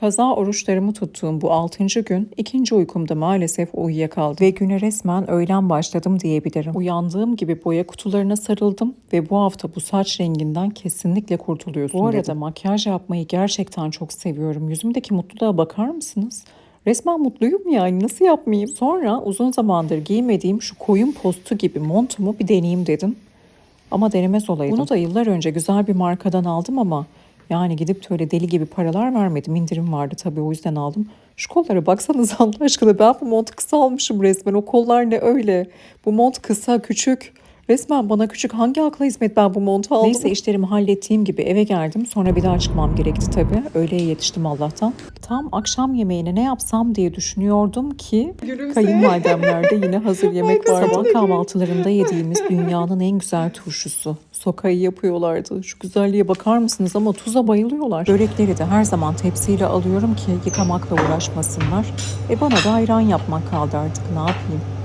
Kaza oruçlarımı tuttuğum bu 6. gün ikinci uykumda maalesef uyuyakaldım ve güne resmen öğlen başladım diyebilirim. Uyandığım gibi boya kutularına sarıldım ve bu hafta bu saç renginden kesinlikle kurtuluyorsun Bu arada dedim. makyaj yapmayı gerçekten çok seviyorum. Yüzümdeki mutluluğa bakar mısınız? Resmen mutluyum yani nasıl yapmayayım? Sonra uzun zamandır giymediğim şu koyun postu gibi montumu bir deneyeyim dedim. Ama denemez olaydım. Bunu da yıllar önce güzel bir markadan aldım ama yani gidip de öyle deli gibi paralar vermedim. İndirim vardı tabii o yüzden aldım. Şu kollara baksanız Allah aşkına ben bu montu kısa almışım resmen. O kollar ne öyle? Bu mont kısa küçük. Resmen bana küçük hangi akla hizmet ben bu montu aldım? Neyse işlerimi hallettiğim gibi eve geldim. Sonra bir daha çıkmam gerekti tabii. Öğleye yetiştim Allah'tan. Tam akşam yemeğine ne yapsam diye düşünüyordum ki kayınvalidemlerde yine hazır yemek var. Sabah kahvaltılarında yediğimiz dünyanın en güzel turşusu. Sokayı yapıyorlardı. Şu güzelliğe bakar mısınız ama tuza bayılıyorlar. Börekleri de her zaman tepsiyle alıyorum ki yıkamakla uğraşmasınlar. E bana da ayran yapmak kaldı artık ne yapayım.